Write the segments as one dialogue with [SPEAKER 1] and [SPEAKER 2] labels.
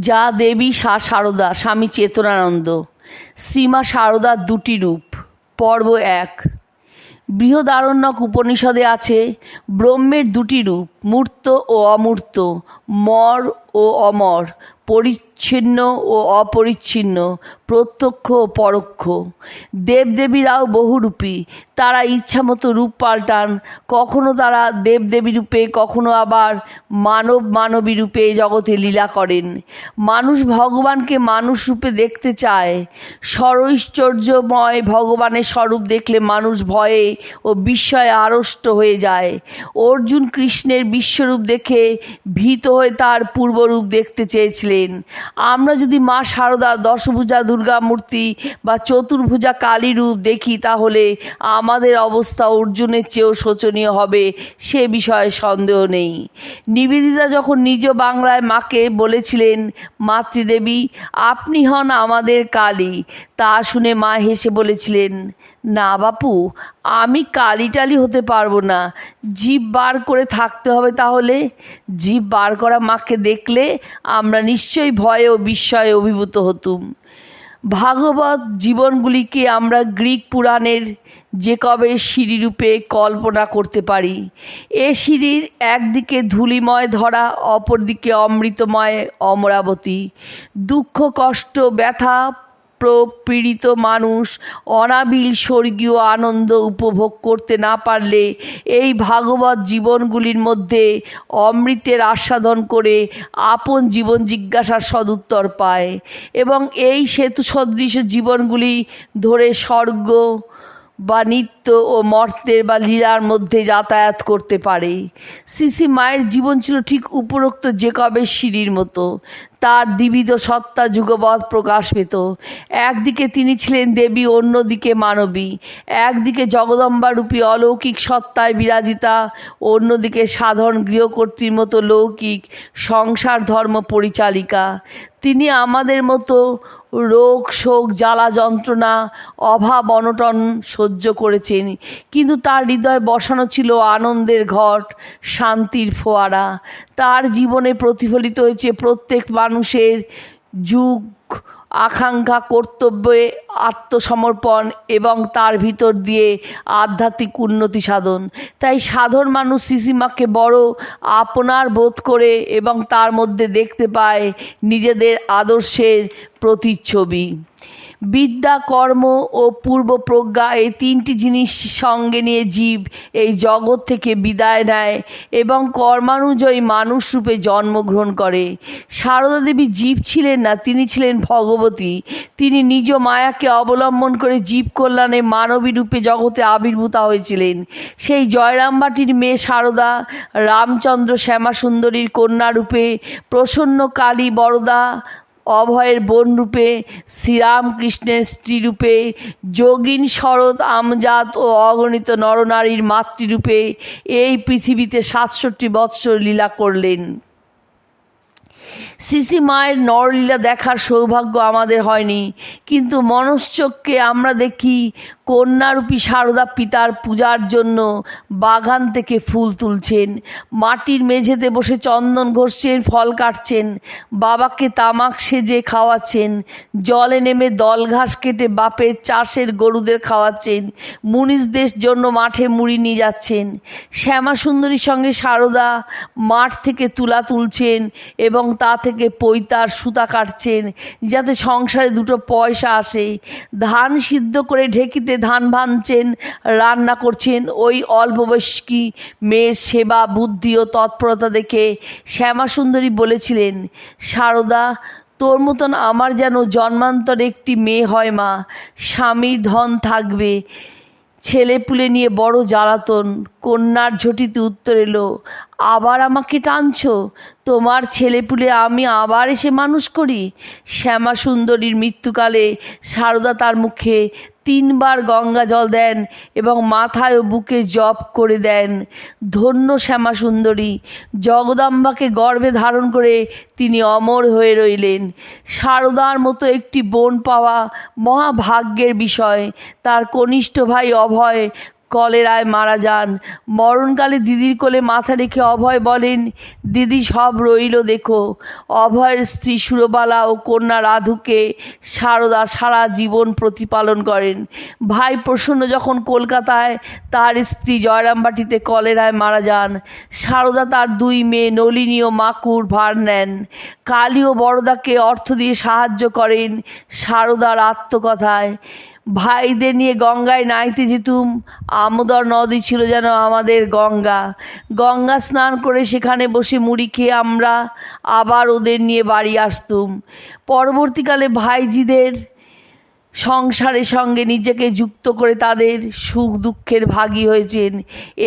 [SPEAKER 1] যা দেবী সা সারদা, স্বামী চেতনানন্দ। শ্রীমা সারদার দুটি রূপ, পর্ব এক। বৃহদারণ্যক উপনিষদে আছে, ব্রহ্মের দুটি রূপ, মূর্ত ও অমূর্ত, মর ও অমর, পরিচ্ছিন্ন ও অপরিচ্ছিন্ন, প্রত্যক্ষ ও পরোক্ষ। দেবদেবীরাও বহুরূপী, তারা ইচ্ছামতো রূপ পাল্টান। কখনো তারা দেবদেবী রূপে, কখনো আবার মানব মানবী রূপে জগতে লীলা করেন। মানুষ ভগবানকে মানুষ রূপে দেখতে চায়। সরৈশ্বর্যময় ভগবানের স্বরূপ দেখলে মানুষ ভয়ে ও বিস্ময়ে আড়ষ্ট হয়ে যায়। অর্জুন কৃষ্ণের বিশ্বরূপ দেখে ভীত হয়ে তার পূর্বরূপ দেখতে চেয়েছিলেন। আমরা যদি মা শারদা দশভুজা দুর্গা মূর্তি বা চতুর্ভুজা কালী রূপ দেখি, তাহলে আমাদের অবস্থা অর্জুনের চেয়েও শোচনীয় হবে, সে বিষয়ে সন্দেহ নেই। নিবেদিতা যখন নিজ বাংলায় মাকে বলেছিলেন, মাতৃদেবী, আপনি হন আমাদের কালী। তা শুনে মা হেসে বলেছিলেন, না বাপু, আমি কালি টালি হতে পারব না। জিভ বার করে থাকতে হবে তাহলে? জিভ বার করা মাকে দেখলে আমরা নিশ্চয়ই ভয় ও বিস্ময়ে অভিভূত হতুম। ভাগবত জীবনগুলিকে আমরা গ্রিক পুরাণের যে কবে সিঁড়িরূপে কল্পনা করতে পারি। এ সিঁড়ির একদিকে ধুলিময় ধরা, অপরদিকে অমৃতময় অমরাবতী। দুঃখ, কষ্ট, ব্যথা প্রপীড়িত মানুষ, অনাবিল স্বর্গীয় আনন্দ উপভোগ করতে না পারলে এই ভাগবত জীবনগুলির মধ্যে অমৃতের আস্বাদন করে আপন জীবন জিজ্ঞাসার সদুত্তর পায়। এবং এই সেতু সদৃশ জীবনগুলি ধরে স্বর্গ বা নিত্য ও মর্তের বা লীলার মধ্যে যাতায়াত করতে পারে। সিসি মায়ের জীবন ছিল ঠিক উপরোক্ত যে কবে সিঁড়ির মতো। তার দ্বিবিধ সত্তা যুগবৎ প্রকাশ পেত। একদিকে তিনি ছিলেন দেবী, অন্যদিকে মানবী। একদিকে জগদম্বারূপী অলৌকিক সত্তায় বিরাজিতা, অন্যদিকে সাধারণ গৃহকর্ত্রীর মতো লৌকিক সংসার ধর্ম পরিচালিকা। তিনি আমাদের মতো রোগ, শোক, জ্বালা, যন্ত্রণা, অভাব, অনটন সহ্য করেছেন কিন্তু তার হৃদয় বসানো ছিল আনন্দের ঘট, শান্তির ফোয়ারা। তার জীবনে প্রতিফলিত হয়েছে প্রত্যেক মানুষের যুগ আকাঙ্ক্ষা, কর্তব্যে আত্মসমর্পণ এবং তার ভিতর দিয়ে আধ্যাত্মিক উন্নতি সাধন। তাই সাধন মানুষ সিসিমাকে বড় আপনার বোধ করে এবং তার মধ্যে দেখতে পায় নিজেদের আদর্শের প্রতিচ্ছবি। বিদ্যা, কর্ম ও পূর্ব প্রজ্ঞা এই তিনটি জিনিস সঙ্গে নিয়ে জীব এই জগৎ থেকে বিদায় নেয় এবং কর্মানুযায়ী মানুষ রূপে জন্মগ্রহণ করে। সারদা দেবী জীব ছিলেন না, তিনি ছিলেন ভগবতী। তিনি নিজ মায়াকে অবলম্বন করে জীব কল্যাণে মানবী রূপে জগতে আবির্ভূতা হয়েছিলেন। সেই জয়রামবাটির মেয়ে সারদা, রামচন্দ্র শ্যামাসুন্দরীর কন্যা রূপে প্রসন্ন কালী বরদা অভয়ের বোন রূপে, শ্রীরামকৃষ্ণের স্ত্রী রূপে, যোগিন শরৎ আমজাত ও অগণিত নরনারীর মাতৃরূপে এই পৃথিবীতে সাতষট্টি বৎসর লীলা করলেন। সিসি মায়ের নরলীলা দেখার সৌভাগ্য আমাদের হয়নি। কিন্তু মনশ্চককে আমরা দেখি কন্যারূপী সারদা পিতার পূজার জন্য বাগান থেকে ফুল তুলছেন। মাটির মেঝেতে বসে চন্দন ঘষছেন, ফল কাটছেন। বাবাকে তামাক সেজে খাওয়াচ্ছেন। জলে নেমে দল ঘাস কেটে বাপের চাষের গরুদের খাওয়াচ্ছেন। মুনিশদের জন্য মাঠে মুড়ি নিয়ে যাচ্ছেন। শ্যামা সুন্দরীর সঙ্গে সারদা মাঠ থেকে তুলা তুলছেন এবং তা থেকে পৈতার সুতা কাটছেন, যাতে সংসারে দুটো পয়সা আসে। ধান সিদ্ধ করে ঢেকিতে ধান ভাঙছেন রান্না করছেন ওই অল্পবয়স্কী মেয়ের সেবা, বুদ্ধি ও তৎপরতা দেখে শ্যামাসুন্দরী বলেছিলেন, সারদা, তোর মতন আমার যেন জন্মান্তর একটি মেয়ে হয় মা, স্বামীর ধন থাকবে। ছেলেপুলে নিয়ে বড় জ্বালাতন, কন্যার ঝটিতে উত্তর এলো, আবার আমাকে টানছ? তোমার ছেলে পুলে আমি আবার এসে মানুষ করি? শ্যামা সুন্দরীর মৃত্যুকালে সারদা তার মুখে তিনবার গঙ্গা জল দেন এবং মাথায় ও বুকে জপ করে দেন। ধন্য শ্যামা সুন্দরী, জগদম্বাকে গর্ভে ধারণ করে তিনি অমর হয়ে রইলেন। সারদার মতো একটি বোন পাওয়া মহাভাগ্যের বিষয়। তার কনিষ্ঠ ভাই অভয় কলেরায় মারা যান। মরণকালে দিদির কোলে মাথা রেখে অভয় বলেন, দিদি, সব রইল, দেখো। অভয়ের স্ত্রী সুরবালা ও কন্যা রাধুকে সারদা সারা জীবন প্রতিপালন করেন। ভাই প্রসন্ন যখন কলকাতায়, তার স্ত্রী জয়রামবাটিতে কলেরায় মারা যান। সারদা তার দুই মেয়ে নলিনী ও মাকুর ভার নেন। কালী ও বড়দাকে অর্থ দিয়ে সাহায্য করেন সারদার আত্মকথায়। ভাইদের নিয়ে গঙ্গায় নাইতে যেতুম। আমোদর নদী ছিল যেন আমাদের গঙ্গা। গঙ্গা স্নান করে সেখানে বসে মুড়ি খেয়ে আমরা আবার ওদের নিয়ে বাড়ি আসতুম। পরবর্তীকালে ভাইজিদের সংসারের সঙ্গে নিজেকে যুক্ত করে তাদের সুখ দুঃখের ভাগী হয়েছেন।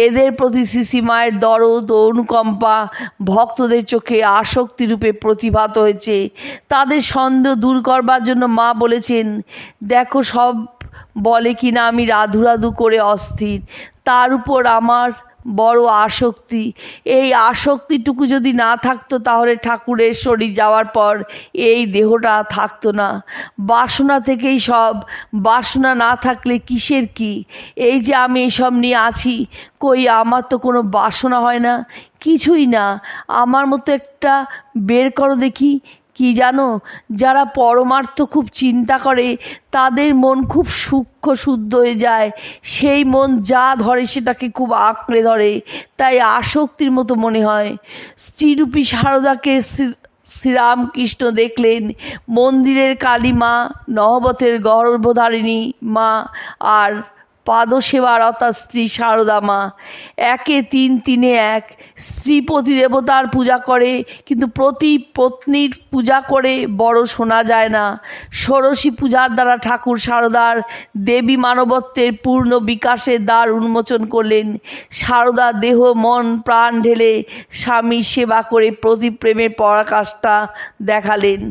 [SPEAKER 1] এদের প্রতি শ্রী মায়ের দরদ ও অনুকম্পা ভক্তদের চোখে আসক্তিরূপে প্রতিভাত হয়েছে। তাদের সন্দেহ দূর করবার জন্য মা বলেছেন, দেখো সব বলে কি না আমি রাধু রাধু করে অস্থির। তার উপর আমার বড় আসক্তি। এই আসক্তিটুকু যদি না থাকতো তাহলে ঠাকুরের শরীর যাওয়ার পর এই দেহটা থাকতো না। বাসনা থেকেই সব। বাসনা না থাকলে কিসের কি? এই যে আমি এসব নিয়ে আছি, কই আমার তো কোনো বাসনা হয় না? কিছুই না। আমার মতো একটা বের করো দেখি কি জানো? যারা পরমার্থ খুব চিন্তা করে, তাদের মন খুব সূক্ষ্ম শুদ্ধ হয়ে যায়। সেই মন যা ধরে সেটাকে খুব আঁকড়ে ধরে। তাই আসক্তির মতো মনে হয়। স্ত্রীরূপী সারদাকে শ্রী- শ্রীরামকৃষ্ণ দেখলেন মন্দিরের কালী মা, নহবতের গর্ভধারিণী মা আর পাদসেবারতা স্ত্রী সারদা মা একে তিন, তিনে এক। স্ত্রী প্রতি দেবতার পূজা করে, কিন্তু প্রতি পত্নীর পূজা করে বড় শোনা যায় না। ষোড়শী পূজার দ্বারা ঠাকুর সারদার দেবী মানবত্বের পূর্ণ বিকাশের দ্বার উন্মোচন করলেন। সারদা দেহ, মন, প্রাণ ঢেলে স্বামীর সেবা করে প্রতি প্রেমের পরাকাষ্ঠা দেখালেন।